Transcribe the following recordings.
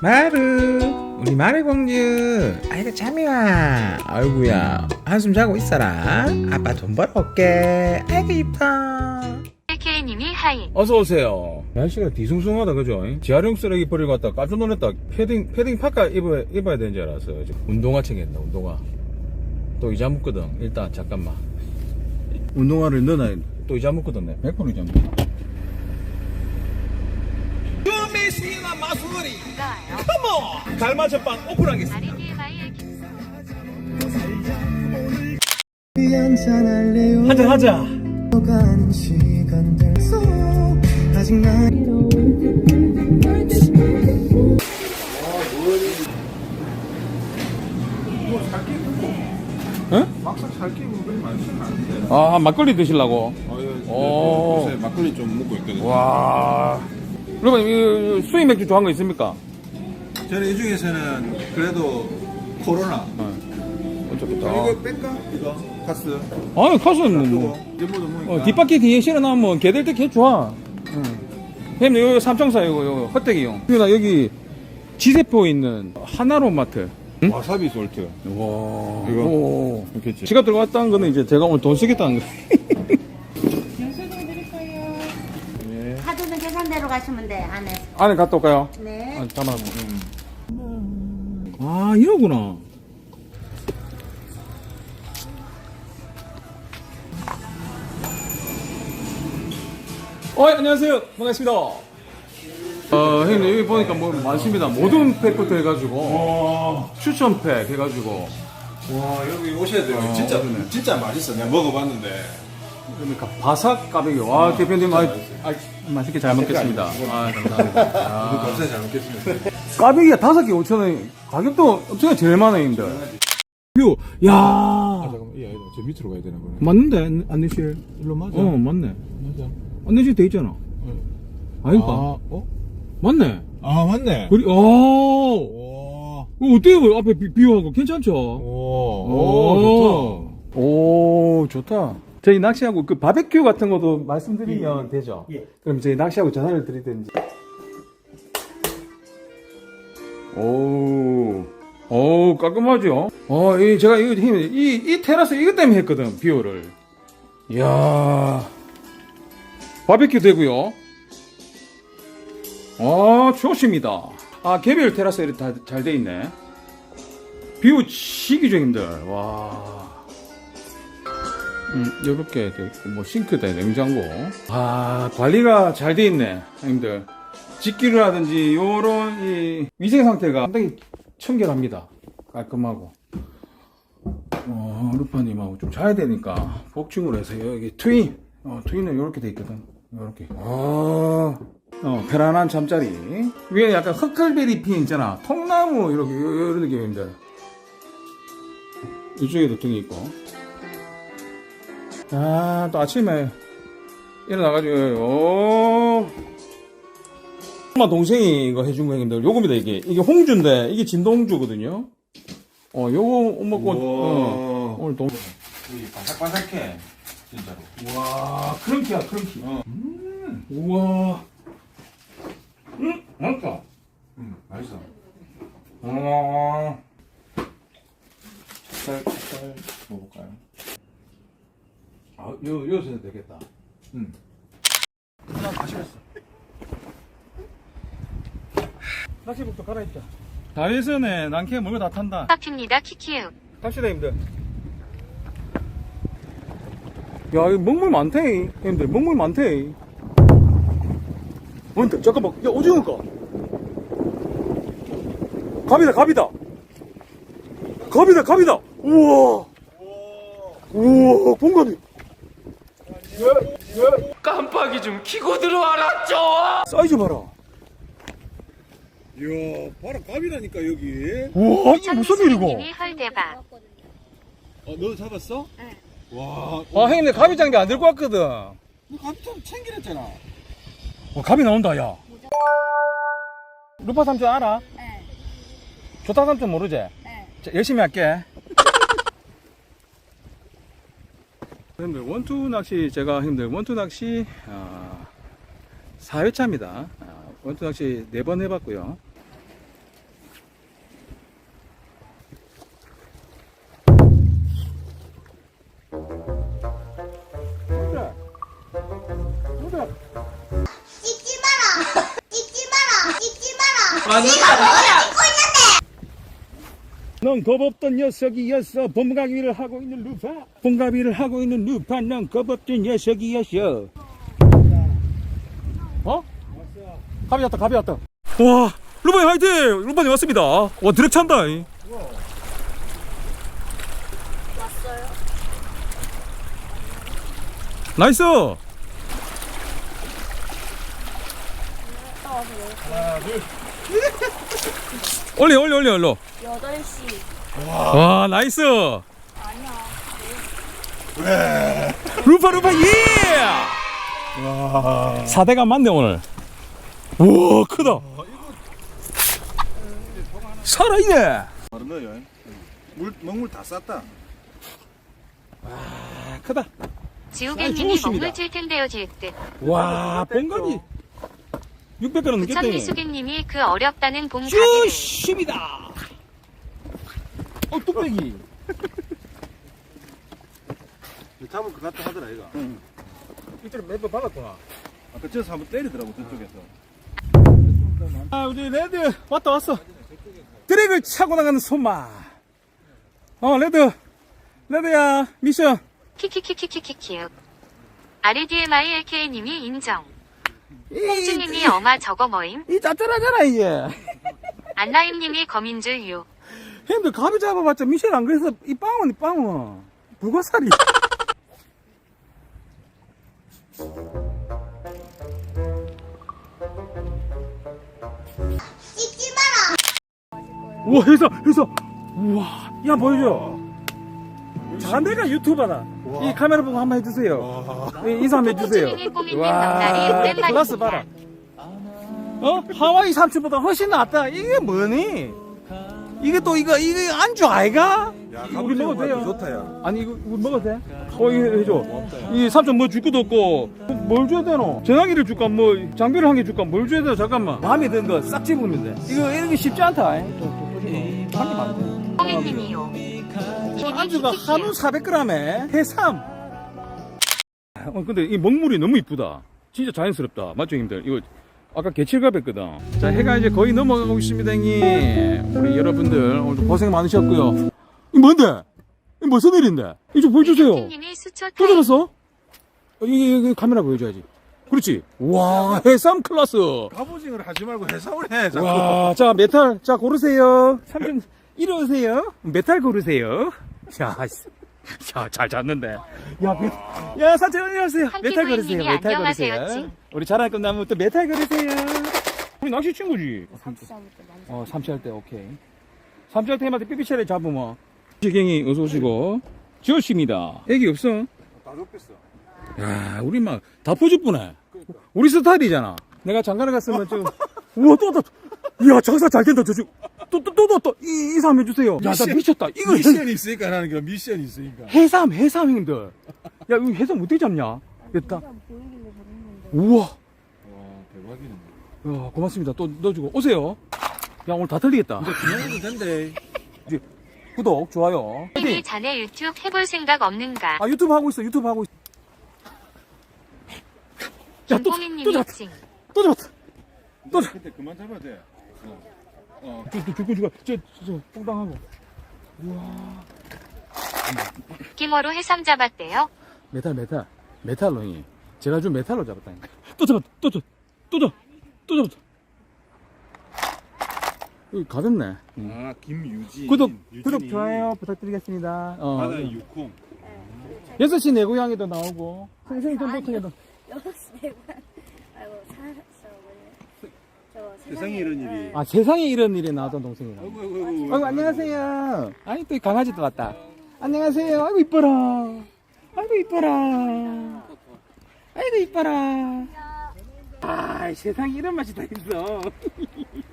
마루 우리 마루 공주. 아이고 잠이 와. 아이고야 한숨 자고 있어라. 아빠 돈 벌어올게. 아이고 이뻐. KK님이 하이. 어서 오세요. 날씨가 뒤숭숭하다 그죠? 재활용 쓰레기 버리고 왔다 깜짝 놀랐다. 패딩 패딩 파카 입어야, 입어야 되는 줄 알았어요 지금. 운동화 챙겼다 운동화? 또 이자 묶거든. 일단 잠깐만. 운동화를 넣어놔 또 이자 묶거든 내100% 이자 묶어. 주미시나 반가워요. 컴온 달마저빵 오픈하겠습니다 한잔 하자? 막상 많지는 않은데. 아 막걸리 드시려고 어, 요- 오. 요새 막걸리 좀 먹고 있거든요. 와 여러분 이 수입 맥주 좋아하는 거 있습니까? 저는 이 중에서는 그래도 코로나. 어쩌겠다 이거 뺄까? 이거 카스. 아니 카스는 그거 뭐 어, 뒷바퀴 뒤에 실어놓으면 개될 때개 좋아 응. 형님 여기 삼청사 이거, 이거 헛되기용 그리고 나 여기 지세포 있는 하나로 마트 와사비 솔트. 와 이거? 오. 이렇겠지. 지갑 들어갔다는 거는 이제 제가 오늘 돈 쓰겠다는 거 가시면 돼 안에. 안에 갔다 올까요? 네. 아, 담아. 아, 이러구나. 어, 안녕하세요. 반갑습니다. 어, 형님, 여기 보니까 뭐 많습니다. 모든 팩부터 해가지고, 추천 팩 해가지고, 와 여기 오셔야 돼요. 진짜 진짜 맛있어. 내가 먹어봤는데. 그러니까 바삭 까베기. 와, 대표님, 아, 아, 맛있게 잘 먹겠습니다. 아, 감사합니다. 아. 감사히 잘 먹겠습니다. 까베기가 다섯 개 5천 원. 가격도 엄청 제일만 원인데. 뷰, 야 잠깐만 이 아이다. 저 밑으로 가야 되나 보네. 맞는데 안- 안내실. 일로 맞아. 어, 맞네. 맞아. 안내실 돼 있잖아. 아이가 아, 어? 맞네. 아 맞네. 그리, 어, 오. 어, 어때요? 앞에 비, 비유하고 괜찮죠? 오. 오, 좋다. 오, 좋다. 저희 낚시하고 그 바베큐 같은 것도 말씀드리면 되죠? 예. 그럼 저희 낚시하고 전화를 드리든지. 오, 오, 깔끔하죠? 어, 이, 제가 이거 힘, 이, 이 테라스 이것 때문에 했거든, 비오를. 이야. 바베큐 되고요. 아, 좋습니다. 아, 개별 테라스 이렇게 다 잘 돼 있네. 비오 시기 중인들. 와. 음, 요렇게 돼 있고, 뭐, 싱크대, 냉장고. 아, 관리가 잘 돼 있네, 형님들. 집기류라든지, 요런, 이, 위생 상태가 상당히 청결합니다. 깔끔하고. 어, 루파님하고 좀 자야 되니까, 복층으로 해서 여기 트윈, 어, 트윈은 요렇게 돼 있거든. 요렇게. 아, 어, 편안한 잠자리. 위에 약간 흑갈베리 핀 있잖아. 통나무, 이렇게, 요, 요런 느낌인데. 이쪽에도 등이 있고. 아, 또 아침에 일어나가지고, 오. 엄마 동생이 이거 해준 거 형님들. 요겁니다, 이게. 이게 홍주인데, 이게 진동주거든요. 어, 요거 먹고, 어, 오늘 동, 이 바삭바삭해. 진짜로. 와, 크런키야, 크런키. 어. 음, 우와. 음, 맛있다. 음, 맛있어. 아, 살, 살 먹어볼까요? 아, 요, 요새는 되겠다. 음. 나 마시겠어. 낚시복도 갈아입자. 다이슨에 난캐 물고 다 탄다. 파피입니다. 키키우. 갑시다, 힘들. 야, 이 먹물 많대, 힘들. 먹물 많대. 뭔데? 잠깐만. 야, 오징어가. 갑이다, 갑이다. 갑이다, 갑이다. 우와. 우와, 봉갑이. 깜빡이 좀 키고 들어와라 좀! 사이즈 봐라. 이야, 바로 갑이라니까, 여기. 우와, 이게 무슨 일이고? 님이 헐대박. 어, 너 잡았어? 네. 와, 아, 형님, 내 갑이 장기 안 들고 왔거든. 너 갑이 좀 챙기랬잖아. 와, 갑이 나온다, 야. 루파 삼촌 알아? 네. 조타 삼촌 모르지? 네. 자, 열심히 할게. 형님들, 원투 낚시, 제가 형님들, 원투 낚시, 아, 4회차입니다. 아, 원투 낚시 4번 해봤고요. 겁없던 녀석이었어. 봄가비를 하고 있는 루파. 봄가비를 하고 있는 루파. 넌 겁없던 녀석이었어. 어? 가비 왔다, 가비 왔다. 와, 루파님 화이팅! 루파님 왔습니다. 와, 드랙 찬다. 왔어요? 나이스! 올리, 올리, 올리, 올리. 8시. 와 나이스 루파 루파 예 4대가 맞네 오늘 우와 크다 살아있네 다르네요. 물 먹물 다 쌌다. 아, 크다 지우개님이. 먹물 칠 텐데요 질듯. 와 봉가비 600g 넘겠대 천미수개님이 그 어렵다는 봄가비를. 쭈십이다 어 뚝배기 잡을 것 같다 하더라 이거. 이쪽에 몇번 받았구나 아까 저서 한번 때리더라고 저쪽에서. 아 우리 레드 왔다 왔어 드랙을 차고 나가는 손마 어 레드 레드야 미션 키키키키키키키요. RDMI LK님이 인정. 홍주님이 어마 저거 뭐임? 이 짭짤하잖아 이게 안나임님이 거민줄 유. 형들 가비 잡아봤자 미션 안 그래서 이 빵은 이 빵은. 불가사리 우와 해서 해서. 우와 야 보여줘. 자 내가 유튜버다. 이 카메라 보고 한번 해주세요. 이 인사 한번 해주세요. 넉살이 클라스 봐라. 어? 하와이 삼촌보다 훨씬 낫다. 이게 뭐니? 이게 또 이거 이거 안주 아이가? 야, 우리 먹어도 돼요? 좋다 야. 아니 이거 우리 먹어도 돼? 어 이거 해줘. 이 삼촌 뭐 줄 것도 없고. 뭘 줘야 되노? 전화기를 줄까? 뭐 장비를 한 개 줄까? 뭘 줘야 돼? 잠깐만. 마음에 든거싹 집으면 돼. 이거 이렇게 쉽지 않다. 한개 많대 뽕이님이요. 안주가 한우 400g에 해삼. 어 근데 이 먹물이 너무 이쁘다. 진짜 자연스럽다. 맞죠 형님들? 이거 아까 개칠갑 했거든 자 해가 이제 거의 넘어가고 있습니다 형님 우리 여러분들 오늘 고생 많으셨고요 이 뭔데? 이 무슨 일인데? 이좀 보여주세요 또. 들었어? 이, 이 카메라 보여줘야지 그렇지 와 해삼 클라스 갑오징어를 하지 말고 해삼을 해. 자꾸. 와, 자, 메탈, 자, 고르세요. 삼촌, 이리 오세요. 메탈 고르세요. 자, 자, 잘 잡는데. 야, 메, 야, 오세요. 한 메탈. 부인님이 메탈 안녕하세요. 찡. 우리 자랑 끝나면 또 메탈 고르세요. 우리 낚시 친구지? 어, 삼치할 때, 오케이. 삼치할 때마다 삐삐차를 잡으면. 지경이 어서 오시고. 지호 씨입니다. 애기 없어? 다 좁혔어. 야, 우리 막 다 포즈뿐해. 우리 스타일이잖아. 내가 장가를 갔으면 좀, 우와, 또, 또, 이야, 장사 잘 된다, 저 지금. 또, 또, 또, 또, 또, 이, 이삼 해주세요. 야, 나 미션. 미쳤다. 이거 해, 미션이 있으니까 나는 그 미션이 있으니까. 해삼, 해삼 형들. 야, 이거 해삼 어떻게 잡냐? 됐다. 우와. 와 대박이네. 야, 고맙습니다. 또 넣어주고. 오세요. 야, 오늘 다 틀리겠다. 그냥도 된대. 구독, 좋아요. 화이팅! 자네 유튜브 해볼 생각 없는가? 아, 유튜브 하고 있어, 유튜브 하고 있어. 야, 또, 또 김뽕이님이 잡았다. 찡. 또 잡았다. 또 잡았다. 그때 그만 잡아야 돼. 어. 어. 줄거. 저, 저, 뽕당하고. 끼머로 해삼 잡았대요. 메탈 메탈 메탈로 이 제가 좀 메탈로 잡았다니까 또 잡았다 또 잡, 또 잡, 또 잡았다 여기 가볍네 아 김유진. 구독 유진이 구독 좋아요 부탁드리겠습니다 어, 바다의 육콩. 6시 내 고향에도 나오고 생생 전도통에도 여섯 시 내고 아이고. 저 세상에 이런 일이. 아 세상에 이런 일이 나왔던 동생이라 아이고 아이고 아이고. 아이고 안녕하세요. 아니 또 강아지도 왔다. 안녕하세요. 아이고 이뻐라. 아이고 이뻐라. 아이고 이뻐라. 아 세상에 이런 맛이 다 있어.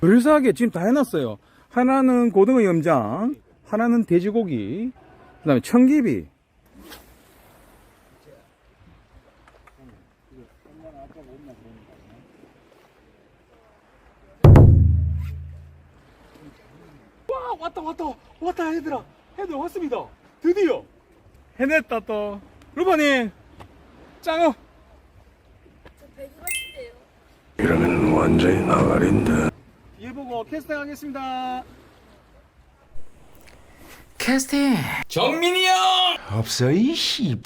그럴싸하게 지금 다 해놨어요. 하나는 고등어 염장 하나는 돼지고기 그 다음에 청기비 왔다 왔다. 왔다 얘들아. 얘들 왔습니다. 드디어. 해냈다 또. 루바님 짱어. 이러면 완 완전히 나가린데. 뒤에 보고 캐스팅 하겠습니다. 없어 이씨.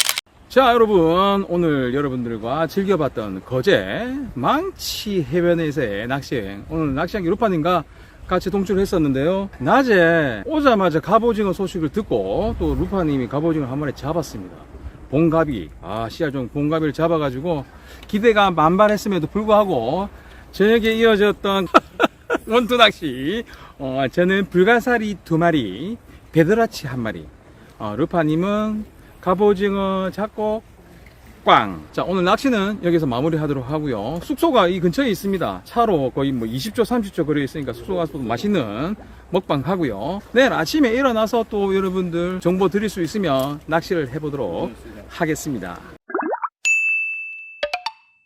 자 여러분. 오늘 여러분들과 즐겨봤던 거제 망치 해변에서의 낚시여행. 오늘 낚시한 루파님과 같이 동출을 했었는데요. 낮에 오자마자 갑오징어 소식을 듣고 또 루파님이 갑오징어 한 마리 잡았습니다. 봉가비 아 씨알종 봉가비를 잡아가지고 기대가 만발했음에도 불구하고 저녁에 이어졌던 원투 낚시. 어, 저는 불가사리 두 마리 베드라치 한 마리. 어, 루파님은 갑오징어 잡고 꽝. 자, 오늘 낚시는 여기서 마무리 하도록 하고요. 숙소가 이 근처에 있습니다. 차로 거의 뭐 20초, 30초 거리에 있으니까 숙소 가서 또 맛있는 먹방 하고요. 내일 아침에 일어나서 또 여러분들 정보 드릴 수 있으면 낚시를 해보도록 하겠습니다.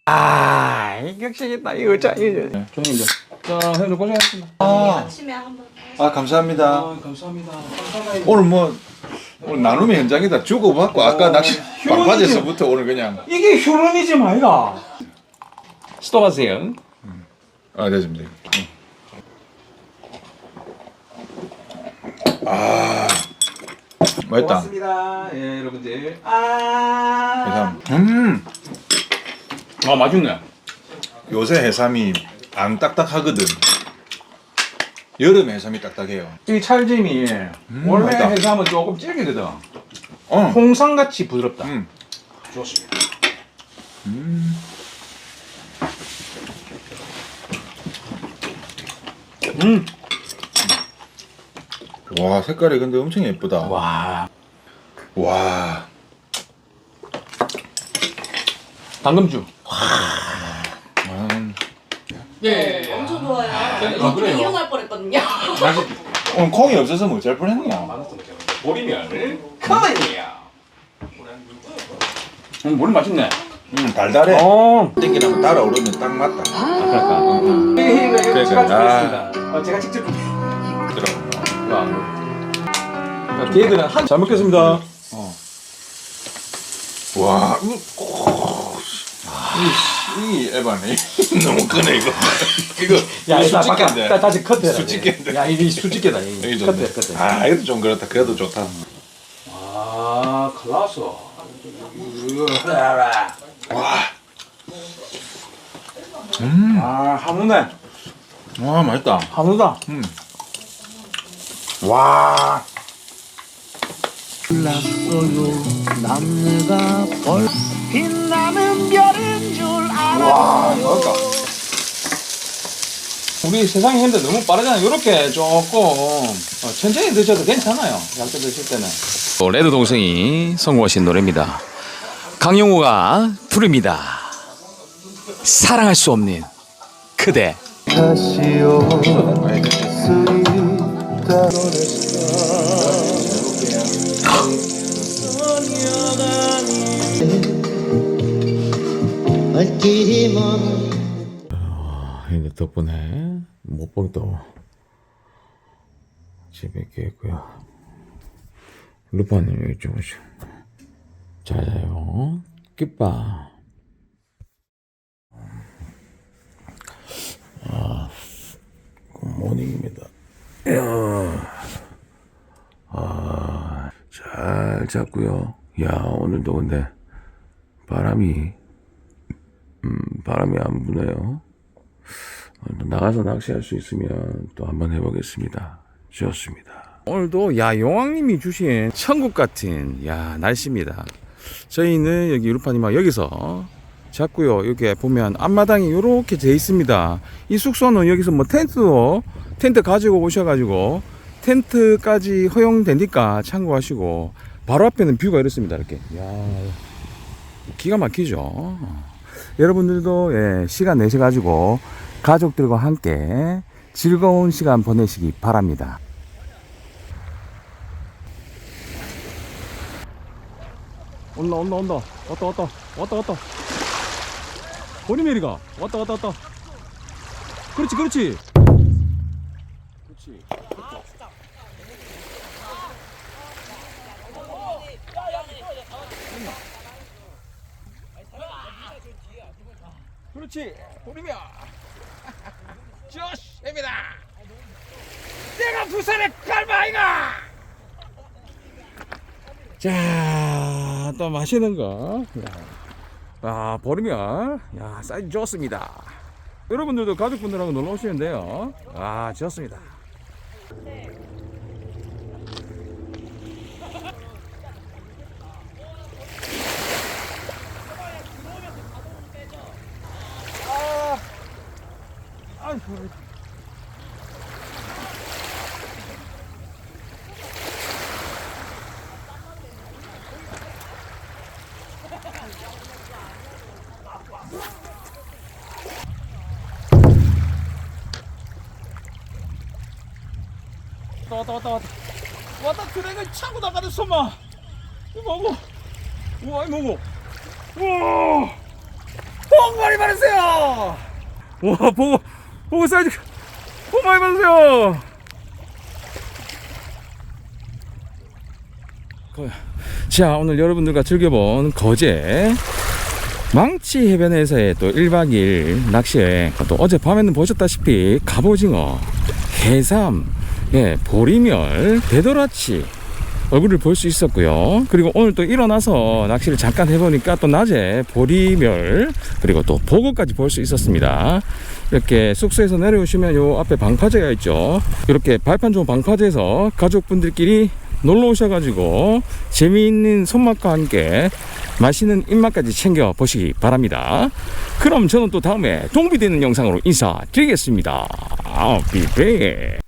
아, 이 격식이다. 이거 자, 이거. 조용히 좀. 자, 형님 고생하셨습니다. 아 감사합니다. 아, 감사합니다. 감사합니다. 오늘 뭐 오늘 나눔의 현장이다 주고받고 아까 낚시 휴먼이지. 방파제서부터 오늘 그냥 이게 휴머니즘 아이가? 스톱하세요. 아 됐습니다. 아 맛있다. 고맙습니다. 예, 여러분들. 아. 해삼. 음 아, 맛있네. 요새 해삼이 안 딱딱하거든. 여름 해삼이 딱딱해요. 이 찰짐이 원래 맛있다. 해삼은 조금 질기거든. 어. 홍상같이 부드럽다. 음. 좋습니다. 음. 와 색깔이 근데 엄청 예쁘다. 와. 와. 당금주. 음. 예. 좋아요. 아, 그래요? 이혼할 뻔했거든요. 오늘 콩이 없어서 뭐잘 뻔했냐? 보리멸 커먼이야. 음, 머리 맛있네. 음 달달해. 어. 땡기라면 달아오르면 딱 맞다. 그러니까. 그러니까, 제가 아. 준비했습니다. 어, 제가 직접 들어. 자, 걔들은 한. 잘 먹겠습니다. 와. 이거- 오, 이, 이 에바네. 너무 크네 이거. 이거 야, 이거. 바깥 다시 커트해라. 수직인데. 야, 이게 수직계다. 이게. 커트해, 커트해. 아 이것도 좀 그렇다. 그래도 좋다. 아, 클라스. 와. 음. 아, 한우네. 와 맛있다. 한우다. 음. 와. 빛나는 별인 줄 와 맛있다. 우리 세상이 현대 너무 빠르잖아요. 이렇게 조금 어, 천천히 드셔도 괜찮아요. 약주 드실 때는. 레드 동생이 선곡하신 노래입니다. 강영호가 부릅니다. 사랑할 수 없는 그대. 다시요 근데 덕분에 못봉도 재밌게 했고요. 루파님 여기 주무시고 잘 자요. 깃바. 아, 굿모닝입니다. 이야. 아, 잘 잤고요. 야, 오늘도 근데 바람이 음, 바람이 안 부네요. 어, 또 나가서 낚시할 수 있으면 또 한번 해보겠습니다. 좋습니다. 오늘도 야 용왕님이 주신 천국 같은 야 날씨입니다. 저희는 여기 유루파님아 여기서 잤고요. 여기 보면 앞마당이 이렇게 돼 있습니다. 이 숙소는 여기서 뭐 텐트도 텐트 가지고 오셔가지고 텐트까지 허용되니까 참고하시고 바로 앞에는 뷰가 이렇습니다. 이렇게 야 기가 막히죠. 여러분들도 예, 시간 내셔 가지고 가족들과 함께 즐거운 시간 보내시기 바랍니다. 온다 온다 온다. 왔다 왔다. 왔다 왔다. 보니메리가. 왔다 왔다 왔다. 그렇지 그렇지. 그렇지 그렇지 보리미야 좋습니다. 내가 부산에 갈바이가. 자, 또 맛있는 거. 야, 아, 보리멸. 야, 사이즈 좋습니다. 여러분들도 가족분들하고 놀러 오시면 돼요. 아, 좋습니다. 아이고. 왔다 왔다 왔다. 왔다 트랙을 차고 나가는 소마. 이거 우와 이거 뭐고 우와. 복 많이 받으세요. 와 보고 보고 사이즈 복 많이 받으세요. 거- 자 오늘 여러분들과 즐겨본 거제 망치 해변에서의 또 1박 2일 낚시에 또 어젯밤에는 보셨다시피 갑오징어 해삼 예, 보리멸, 대도라치 얼굴을 볼 수 있었고요. 그리고 오늘 또 일어나서 낚시를 잠깐 해보니까 또 낮에 보리멸 그리고 또 보고까지 볼 수 있었습니다. 이렇게 숙소에서 내려오시면 요 앞에 방파제가 있죠. 이렇게 발판 좋은 방파제에서 가족분들끼리 놀러 오셔가지고 재미있는 손맛과 함께 맛있는 입맛까지 챙겨 보시기 바랍니다. 그럼 저는 또 다음에 동비되는 영상으로 인사드리겠습니다. 비베.